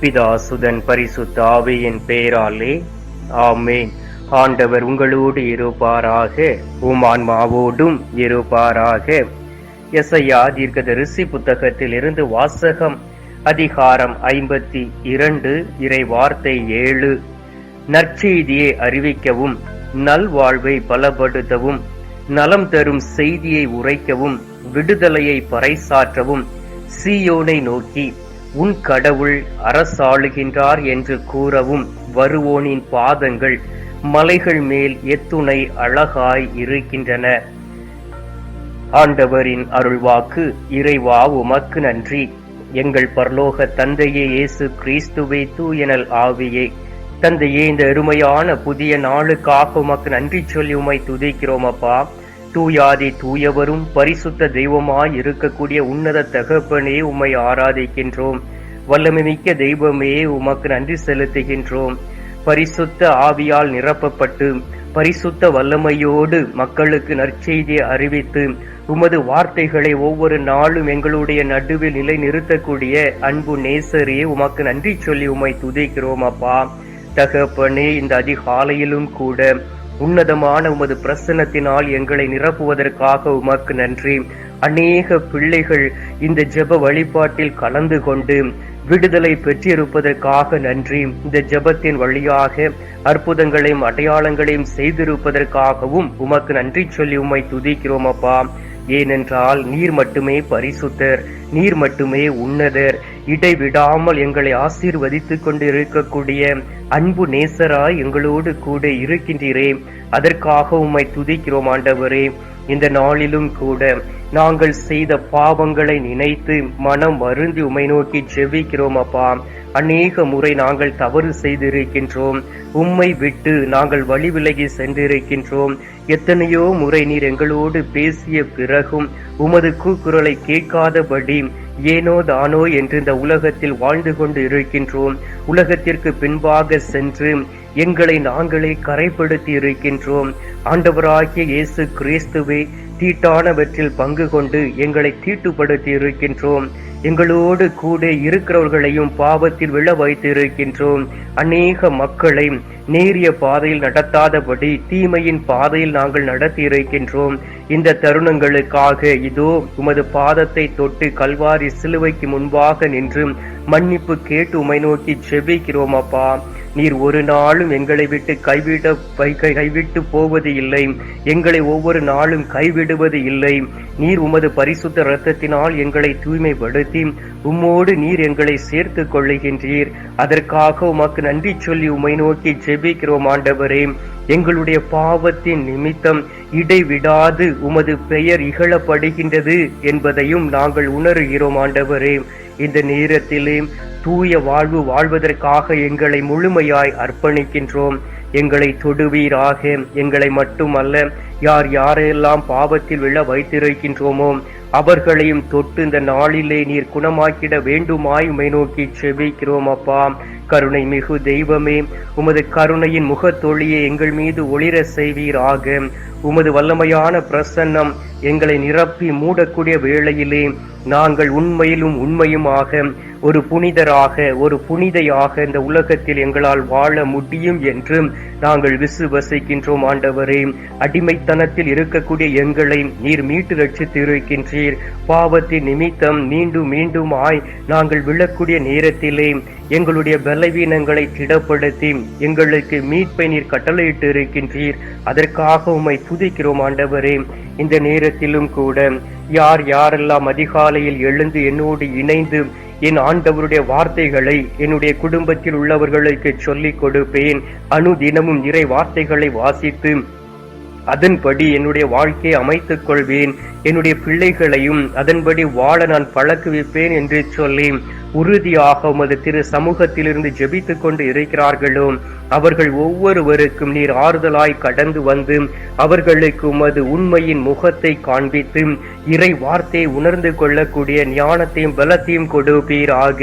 பிதாசுதன் பரிசுத்த ஆவியின் பெயராலே ஆமேன். ஆண்டவர் உங்களோடு இருப்பாராக. உமான்மாவோடும் இருப்பாராக. எசையா தீர்க்கதரிசி புத்தகத்தில் இருந்து வாசகம் அதிகாரம் ஐம்பத்தி இரண்டு இறை வார்த்தை ஏழு. நற்செய்தியை அறிவிக்கவும் நல்வாழ்வை பலப்படுத்தவும் நலம் தரும் செய்தியை உரைக்கவும் விடுதலையை பறைசாற்றவும் சீயோனை நோக்கி உன் கடவுள் அரசாளுகின்றார் என்று கூறவும் வருவோனின் பாதங்கள் மலைகள் மேல் எத்துணை அழகாய் இருக்கின்றன. ஆண்டவரின் அருள்வாக்கு இறைவா உமக்கு நன்றி. எங்கள் பரலோக தந்தையே இயேசு கிறிஸ்துவை தூயனல் ஆவியே. தந்தையே இந்த அருமையான புதிய நாளுக்காக உமக்கு நன்றி சொல்லி உமை துதிக்கிறோம் அப்பா. தூயாதி தூயவரும் பரிசுத்த தெய்வமாய் இருக்கக்கூடிய உன்னத தகப்பனே உம்மை ஆராதிக்கின்றோம். வல்லமை மிக்க தெய்வமே உமக்கு நன்றி செலுத்துகின்றோம். பரிசுத்த ஆவியால் நிரப்பப்பட்டு பரிசுத்த வல்லமையோடு மக்களுக்கு நற்செய்தியை அறிவித்து உமது வார்த்தைகளை ஒவ்வொரு நாளும் எங்களுடைய நடுவில் நிலை நிறுத்தக்கூடிய அன்பு நேசரே உமக்கு நன்றி சொல்லி உம்மை துதிக்கிறோம் அப்பா. தகப்பனே இந்த அதிகாலையிலும் கூட உன்னதமான உமது பிரசன்னத்தினால் எங்களை நிரப்புவதற்காக உமக்கு நன்றி. அநேக பிள்ளைகள் இந்த ஜெப வழிபாட்டில் கலந்து கொண்டு விடுதலை பெற்றிருப்பதற்காக நன்றி. இந்த ஜெபத்தின் வழியாக அற்புதங்களையும் அடையாளங்களையும் செய்திருப்பதற்காகவும் உமக்கு நன்றி சொல்லி உம்மை துதிக்கிறோம் அப்பா. ஏனென்றால் நீர் மட்டுமே பரிசுத்தர் நீர் மட்டுமே உன்னதர். இடைவிடாமல் எங்களை ஆசீர்வதித்துக் கொண்டு இருக்கக்கூடிய அன்பு நேசராய் எங்களோடு கூட இருக்கின்றீரே. அதற்காக உம்மை துதிக்கிறோம் ஆண்டவரே. இந்த நாளிலும் கூட நாங்கள் செய்த பாவங்களை நினைத்து மனம் வருந்தி உமை நோக்கி செவிக்கிறோம் அப்பா. அநேக முறை நாங்கள் தவறு செய்திருக்கின்றோம். உம்மை விட்டு நாங்கள் வழி விலகி சென்றிருக்கின்றோம். எத்தனையோ முறை நீர் எங்களோடு பேசிய பிறகும் உமது கூக்குரலை கேட்காதபடி ஏனோ தானோ என்று இந்த உலகத்தில் வாழ்ந்து கொண்டு இருக்கின்றோம். உலகத்திற்கு பின்பாக சென்று எங்களை நாங்களே கரைப்படுத்தி இருக்கின்றோம். ஆண்டவராகிய இயேசு கிறிஸ்துவை தீட்டானவற்றில் பங்கு கொண்டு எங்களை தீட்டுப்படுத்தி இருக்கின்றோம். எங்களோடு கூட இருக்கிறவர்களையும் பாவத்தில் விழ வைத்து இருக்கின்றோம் அநேக மக்களை நேரிய பாதையில் நடத்தாதபடி தீமையின் பாதையில் நாங்கள் நடத்தி இருக்கின்றோம் இந்த தருணங்களுக்காக இதோ உமது பாதத்தை தொட்டு கல்வாரி சிலுவைக்கு முன்பாக நின்று மன்னிப்பு கேட்டு உமை நோக்கி செபிக்கிறோம் அப்பா. நீர் ஒரு நாளும் எங்களை விட்டு கைவிட கைவிட்டு போவது இல்லை. எங்களை ஒவ்வொரு நாளும் கைவிடுவது இல்லை. நீர் உமது பரிசுத்த இரத்தத்தினால் எங்களை தூய்மைப்படுத்தி உம்மோடு நீர் எங்களை சேர்த்து கொள்ளுகின்றீர். அதற்காக உமக்கு நன்றி சொல்லி உமை நோக்கி ஜெபிக்கிறோம் ஆண்டவரே. எங்களுடைய பாவத்தின் நிமித்தம் இடைவிடாது உமது பெயர் இகழப்படுகின்றது என்பதையும் நாங்கள் உணர்கிறோம் ஆண்டவரே. இந்த நேரத்திலே தூய வாழ்வு வாழ்வதற்காக எங்களை முழுமையாய் அர்ப்பணிக்கின்றோம். எங்களை தொடுவீராக. எங்களை மட்டுமல்ல யார் யாரையெல்லாம் பாவத்தில் விழ வைத்திருக்கின்றோமோ அவர்களையும் தொட்டு இந்த நாளிலே நீர் குணமாக்கிட வேண்டுமாய் உமை நோக்கி செவிக்கிறோம் அப்பா. கருணை மிகு தெய்வமே உமது கருணையின் முகத்தொழியை எங்கள் மீது ஒளிர செய்வீராக. உமது வல்லமையான பிரசன்னம் எங்களை நிரப்பி மூடக்கூடிய வேளையிலே நாங்கள் உண்மையிலும் உண்மையுமாக ஒரு புனிதராக ஒரு புனிதையாக இந்த உலகத்தில் எங்களால் வாழ முடியும் என்று நாங்கள் விசுவசிக்கின்றோம் ஆண்டவரே. அடிமை அடிமைத்தனத்தில் இருக்கக்கூடிய எங்களை நீர் மீட்டு ரட்சித்து இருக்கின்றீர் பாவத்தின் நிமித்தம் மீண்டும் மீண்டும் ஆய் நாங்கள் விழக்கூடிய நேரத்திலே எங்களுடைய பலவீனங்களை திடப்படுத்தி எங்களுக்கு மீட்பை நீர் கட்டளையிட்டு இருக்கின்றீர் அதற்காக உம்மை துதிக்கிறோம் ஆண்டவரே. இந்த நேரத்திலும் கூட யார் யாரெல்லாம் அதிகாலையில் எழுந்து என்னோடு இணைந்து என் ஆண்டவருடைய வார்த்தைகளை என்னுடைய குடும்பத்தில் உள்ளவர்களுக்கு சொல்லிக் கொடுப்பேன். அனுதினமும் நிறை வார்த்தைகளை வாசித்து அதன்படி என்னுடைய வாழ்க்கையை அமைத்துக் கொள்வேன். என்னுடைய பிள்ளைகளையும் அதன்படி வாழ நான் பழக்குவிப்பேன் என்று சொல்லி உறுதியாக உமது திரு சமூகத்திலிருந்து ஜெபித்து கொண்டு இருக்கிறார்களோ அவர்கள் ஒவ்வொருவருக்கும் நீர் ஆறுதலாய் கடந்து வந்து அவர்களுக்கு உமது உண்மையின் முகத்தை காண்பித்து இறை வார்த்தையை உணர்ந்து கொள்ளக்கூடிய ஞானத்தையும் பலத்தையும் கொடுப்பீராக.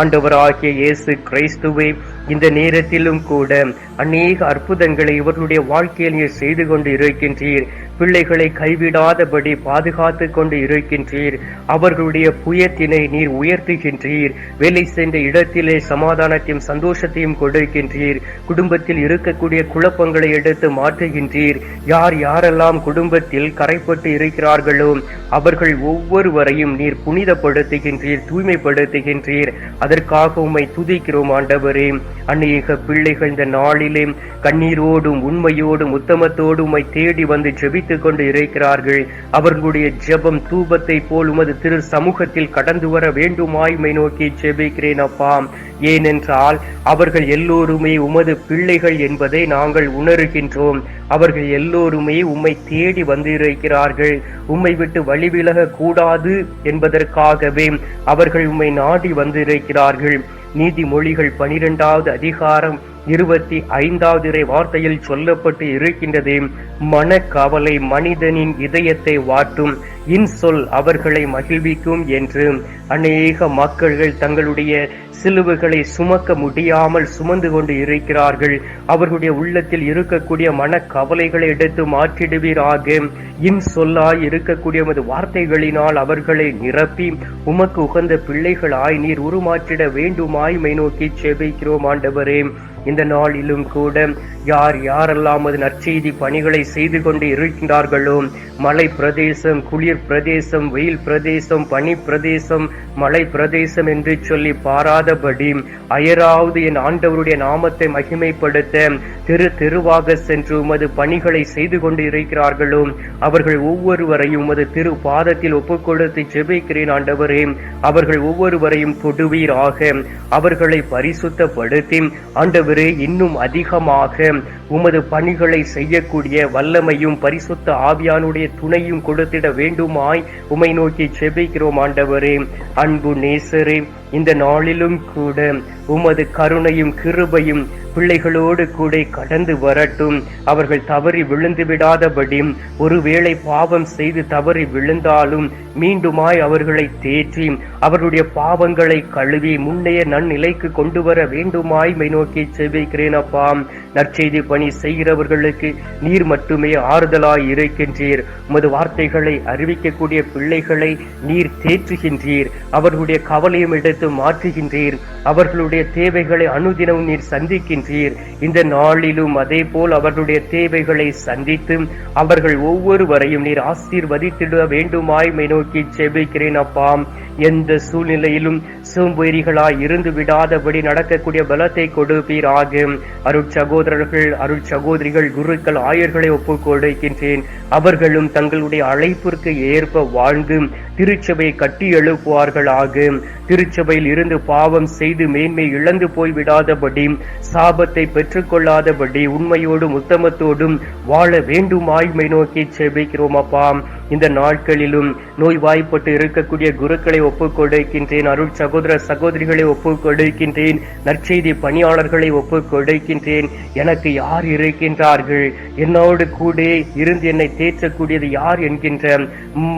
ஆண்டவராகிய இயேசு கிறிஸ்துவை இந்த நேரத்திலும் கூட அநேக அற்புதங்களை இவர்களுடைய வாழ்க்கையில் நீர் செய்து கொண்டு இருக்கின்றீர். பிள்ளைகளை கைவிடாதபடி பாதுகாத்து கொண்டு இருக்கின்றீர். அவர்களுடைய புயத்தினை நீர் உயர்த்துகின்றீர். வேலை சென்ற இடத்திலே சமாதானத்தையும் சந்தோஷத்தையும் கொடுக்கின்றீர். குடும்பத்தில் இருக்கக்கூடிய குழப்பங்களை எடுத்து மாற்றுகின்றீர். யார் யாரெல்லாம் குடும்பத்தில் கரைப்பட்டு இருக்கிறார்களோ அவர்கள் ஒவ்வொருவரையும் நீர் புனிதப்படுத்துகின்றீர் தூய்மைப்படுத்துகின்றீர். அதற்காக உம்மை துதிக்கிறோம் ஆண்டவரே. அநேக பிள்ளைகள் இந்த நாளிலே கண்ணீரோடும் உண்மையோடும் உத்தமத்தோடும் உம்மை தேடி வந்து ஜெபித்துக் கொண்டு இருக்கிறார்கள் அவர்களுடைய ஜெபம் தூபத்தை போல் உமது திரு சமூகத்தில் கடந்து வர வேண்டுமாய்மை நோக்கி ஜெபிக்கிறேன் அப்பா. ஏனென்றால் அவர்கள் எல்லோருமே உமது பிள்ளைகள் என்பதை நாங்கள் உணர்கின்றோம். அவர்கள் எல்லோருமே உம்மை தேடி வந்திருக்கிறார்கள். உம்மை விட்டு வழிவிலக கூடாது என்பதற்காகவே அவர்கள் உம்மை நாடி வந்திருக்கிறார்கள். நீதிமொழிகள் பனிரெண்டாவது அதிகாரம் இருபத்தி ஐந்தாவது வார்த்தையில் சொல்லப்பட்டு இருக்கின்றது மனக்கவலை மனிதனின் இதயத்தை வாட்டும் இன்சொல் அவர்களை மகிழ்விக்கும் என்று. அநேக மக்கள்கள் தங்களுடைய சிலுவைகளை சுமக்க முடியாமல் சுமந்து கொண்டு இருக்கிறார்கள். அவர்களுடைய உள்ளத்தில் இருக்கக்கூடிய மனக்கவலைகளை எடுத்து மாற்றிடுவீராக. இன் சொல்லாய் இருக்கக்கூடிய உமது வார்த்தைகளினால் அவர்களை நிரப்பி உமக்கு உகந்த பிள்ளைகளாய் நீர் உருமாற்றிட வேண்டுமாய் மை நோக்கி செபிக்கிறோம் ஆண்டவரே. இந்த நாளிலும் கூட யார் யாரெல்லாம் அது நற்செய்தி பணிகளை செய்து கொண்டு இருக்கின்றார்களோ மலை பிரதேசம் குளிர் பிரதேசம் வெயில் பிரதேசம் பனி பிரதேசம் மலை பிரதேசம் என்று சொல்லி பாராதபடி அயராவது என் ஆண்டவருடைய நாமத்தை மகிமைப்படுத்த திரு தெருவாக சென்று உமது பணிகளை செய்து கொண்டு இருக்கிறார்களோ அவர்கள் ஒவ்வொருவரையும் உமது திரு பாதத்தில் ஒப்புக் கொடுத்து ஜெபிக்கிறேன் ஆண்டவரே. அவர்கள் ஒவ்வொருவரையும் தொடுவீராக. அவர்களை பரிசுத்தப்படுத்தி ஆண்டவர் இன்னும் அதிகமாக உமது பணிகளை செய்யக்கூடிய வல்லமையும் பரிசுத்த ஆவியானுடைய துணையும் கொடுத்திட வேண்டுமாய் உமை நோக்கி செபிக்கிறோம் ஆண்டவரே. அன்பு நேசரே இந்த நாளிலும் கூட உமது கருணையும் கிருபையும் பிள்ளைகளோடு கூட கடந்து வரட்டும். அவர்கள் தவறி விழுந்து விடாதபடி ஒருவேளை பாவம் செய்து தவறி விழுந்தாலும் மீண்டுமாய் அவர்களை தேற்றி அவருடைய பாவங்களை கழுவி முன்னைய நன்னிலைக்கு கொண்டு வர வேண்டுமாய் மை நோக்கி செவிக்கிறேன் அப்பா. நற்செய்தி பணி செய்கிறவர்களுக்கு நீர் மட்டுமே ஆறுதலாய் இருக்கின்றீர். உமது வார்த்தைகளை அறிவிக்கக்கூடிய பிள்ளைகளை நீர் தேற்றுகின்றீர். அவர்களுடைய கவலையும் எடுத்து மாற்றுகின்றீர். அவர்களுடைய தேவைகளை அனுதினமும் நீர் சந்திக்கின்ற சீர் இந்த நாளிலும் அதே போல் அவர்களுடைய தேவைகளை சந்தித்து அவர்கள் ஒவ்வொருவரையும் நீர் ஆசீர்வதித்திட வேண்டுமாய் மை நோக்கி செபிக்கிறேன் அப்பாம் எந்த சூழ்நிலையிலும் சோம்பேறிகளாய் இருந்து விடாதபடி நடக்கக்கூடிய பலத்தை கொடுப்பீராக அருட் சகோதரர்கள் அருட் சகோதரிகள் குருக்கள் ஆயர்களை ஒப்புக் கொடுக்கின்றேன். அவர்களும் தங்களுடைய அழைப்பிற்கு ஏற்ப வாழ்ந்து திருச்சபை கட்டி எழுப்புவார்களாக. திருச்சபையில் இருந்து பாவம் செய்து மேன்மை இழந்து போய் விடாதபடி சாபத்தை பெற்றுக்கொள்ளாதபடி உண்மையோடும் உத்தமத்தோடும் வாழ வேண்டுமாய்மை நோக்கி செபிக்கிறோம் அப்பா. இந்த நாட்களிலும் நோய் வாய்ப்பட்டு இருக்கக்கூடிய குருக்களை ஒப்புக் கொடுக்கின்றேன் அருள் சகோதர சகோதரிகளை ஒப்புக் கொடுக்கின்றேன் நற்செய்தி பணியாளர்களை ஒப்புக் கொடுக்கின்றேன் எனக்கு யார் இருக்கின்றார்கள்? என்னோடு கூட இருந்து என்னை தேற்றக்கூடியது யார் என்கின்ற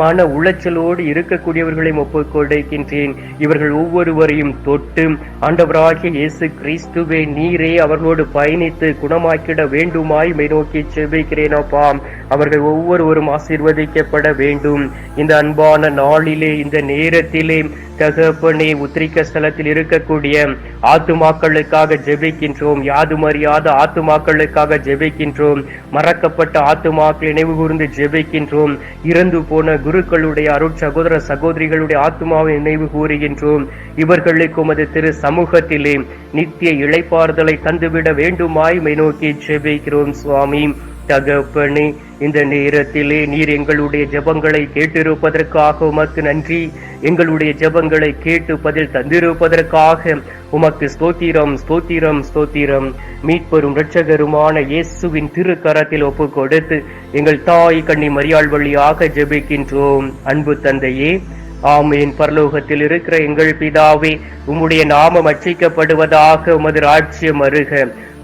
மன உளைச்சலோடு இருக்கக்கூடியவர்களையும் ஒப்புக் கொடுக்கின்றேன் இவர்கள் ஒவ்வொருவரையும் தொட்டு ஆண்டவராகிய இயேசு கிறிஸ்துவே நீரே அவர்களோடு பயணித்து குணமாக்கிட வேண்டுமாய் மை நோக்கி செபிக்கிறேன் அப்பா. அவர்கள் ஒவ்வொருவரும் ஆசீர்வதிக்கப்பட வேண்டும். இந்த அன்பான நாளிலே இந்த நேரத்தில் தகப்பனே உத்திரிக்க ஸ்தலத்தில் இருக்கக்கூடிய ஆத்துமாக்களுக்காக ஜெபிக்கின்றோம். யாதும் அறியாத ஆத்துமாக்களுக்காக ஜெபிக்கின்றோம். மறக்கப்பட்ட ஆத்துமாக்கள் நினைவு கூர்ந்து ஜெபிக்கின்றோம். இறந்து போன குருக்களுடைய அருட் சகோதர சகோதரிகளுடைய ஆத்துமாவை நினைவு கூறுகின்றோம். இவர்களுக்கு உமது திரு சமூகத்திலே நித்திய இழைப்பாறுதலை தந்துவிட வேண்டுமாய் மை நோக்கி ஜெபிக்கிறோம் சுவாமி. தகப்பனே இந்த நேரத்திலே நீர் எங்களுடைய ஜெபங்களை கேட்டிருப்பதற்காக உமக்கு நன்றி. எங்களுடைய ஜெபங்களை கேட்டு பதில் தந்திருப்பதற்காக உமக்கு ஸ்தோத்திரம் ஸ்தோத்திரம் ஸ்தோத்திரம். மீட்பெரும் இரட்சகருமான இயேசுவின் திருக்கரத்தில் ஒப்பு கொடுத்து எங்கள் தாய் கண்ணி மரியாள் வழியாக ஜெபிக்கின்றோம். அன்பு தந்தையே ஆமையின் பரலோகத்தில் இருக்கிற எங்கள் பிதாவே உம்முடைய நாமம் அச்சிக்கப்படுவதாக உமது ராஜ்யம் அருக.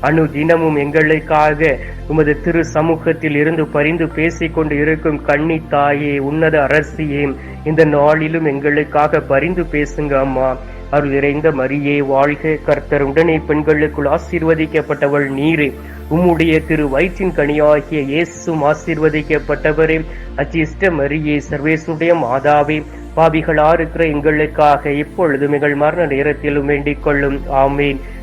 அணு தினமும் எங்களுக்காக உமது திரு சமூகத்தில் இருந்து பரிந்து பேசிக்கொண்டு இருக்கும் கண்ணி தாயே உன்னத அரசியே இந்த நாளிலும் எங்களுக்காக பரிந்து பேசுங்க அம்மா. அருள் நிறைந்த மரியே வாழ்க கர்த்தர். உடனே பெண்களுக்குள் ஆசீர்வதிக்கப்பட்டவள் நீரே. உம்முடைய திரு வயிற்றின் கனியாகிய இயேசும் ஆசீர்வதிக்கப்பட்டவரே. அச்சிஷ்ட மரியே சர்வேசுடைய மாதாவே பாவிகளா இருக்கிற எங்களுக்காக இப்பொழுதும் எங்கள் மரண நேரத்திலும் வேண்டிக் கொள்ளும். ஆமீன்.